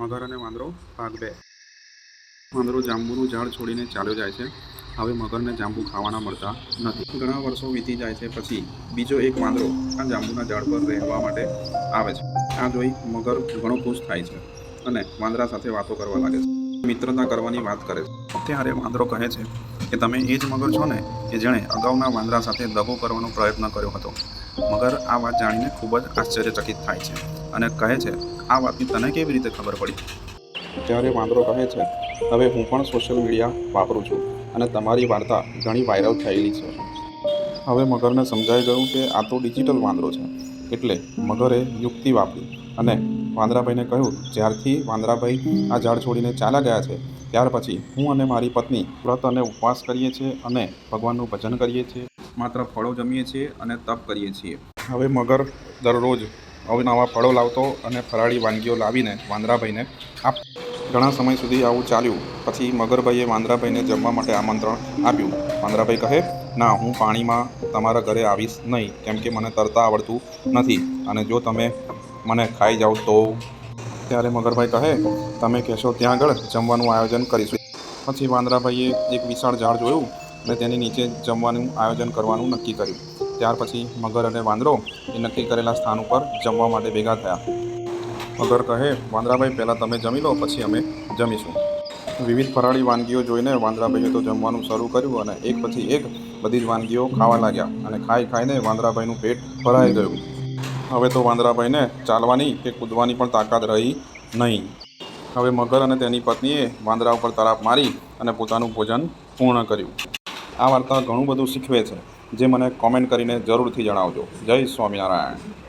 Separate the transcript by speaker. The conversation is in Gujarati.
Speaker 1: મગર અને વાંદરો ભાગ બે. વાંદરો જાંબુનું ઝાડ છોડીને ચાલ્યો જાય છે. હવે મગરને જાંબુ ખાવાના મળતા નથી. ઘણા વર્ષો વીતી જાય છે પછી બીજો એક વાંદરો આ જાંબુના ઝાડ પર રહેવા માટે આવે છે. આ જોઈ મગર ઘણો ખુશ થાય છે અને વાંદરા સાથે વાતો કરવા લાગે છે. મિત્રતા કરવાની વાત કરે છે. ત્યારે વાંદરો કહે છે કે તમે એ જ મગર છો ને કે જેણે અગાઉના વાંદરા સાથે દગો કરવાનો પ્રયત્ન કર્યો હતો. મગર આ વાત જાણીને ખૂબ જ આશ્ચર્યચકિત થાય છે અને કહે છે આ વાતની તને કેવી રીતે ખબર પડી? ત્યારે વાંદરો કહે છે હવે હું પણ સોશિયલ મીડિયા વાપરું છું અને તમારી વાર્તા ઘણી વાયરલ થયેલી છે. હવે મગરને સમજાઈ ગયું કે આ તો ડિજિટલ વાંદરો છે એટલે મગરે યુક્તિ વાપરી અને વાંદરાભાઈને કહ્યું જ્યારથી વાંદરાભાઈ આ ઝાડ છોડીને ચાલ્યા ગયા છે ત્યાર પછી હું અને મારી પત્ની વ્રત અને ઉપવાસ કરીએ છીએ અને ભગવાનનું ભજન કરીએ છીએ. માત્ર ફળો જમીએ છીએ અને તપ કરીએ છીએ. હવે મગર દરરોજ અવનવા ફળો લાવતો અને ફરાળી વાનગીઓ લાવીને વાંદરાભાઈને આપ ઘણા સમય સુધી આવું ચાલ્યું. પછી મગરભાઈએ વાંદરાભાઈને જમવા માટે આમંત્રણ આપ્યું. વાંદરાભાઈ કહે, ના, હું પાણીમાં તમારા ઘરે આવીશ નહીં, કેમ કે મને તરતા આવડતું નથી. અને જો તમે મને ખાઈ જાઓ તો? ત્યારે મગરભાઈ કહે, તમે કહેશો ત્યાં આગળ જમવાનું આયોજન કરીશું. પછી વાંદરાભાઈએ એક વિશાળ ઝાડ જોયું. અને તેની નીચે જમવાનું આયોજન કરવાનું નક્કી કર્યું. ત્યાર પછી મગર અને વાંદરો એ નક્કી કરેલા સ્થાન ઉપર જમવા માટે ભેગા થયા. મગર કહે, વાંદરાભાઈ, પહેલાં તમે જમી લો, પછી અમે જમીશું. વિવિધ ફરાળી વાનગીઓ જોઈને વાંદરાભાઈએ તો જમવાનું શરૂ કર્યું અને એક પછી એક બધી જ વાનગીઓ ખાવા લાગ્યા અને ખાઈ ખાઈને વાંદરાભાઈનું પેટ ભરાઈ ગયું. હવે તો વાંદરાભાઈને ચાલવાની કે કૂદવાની પણ તાકાત રહી નહીં. હવે મગર અને તેની પત્નીએ વાંદરા ઉપર તરાપ મારી અને પોતાનું ભોજન પૂર્ણ કર્યું. આ વાર્તા ઘણું બધું શીખવે છે. જે મને કોમેન્ટ કરીને જરૂરથી જણાવજો. જય સ્વામિનારાયણ.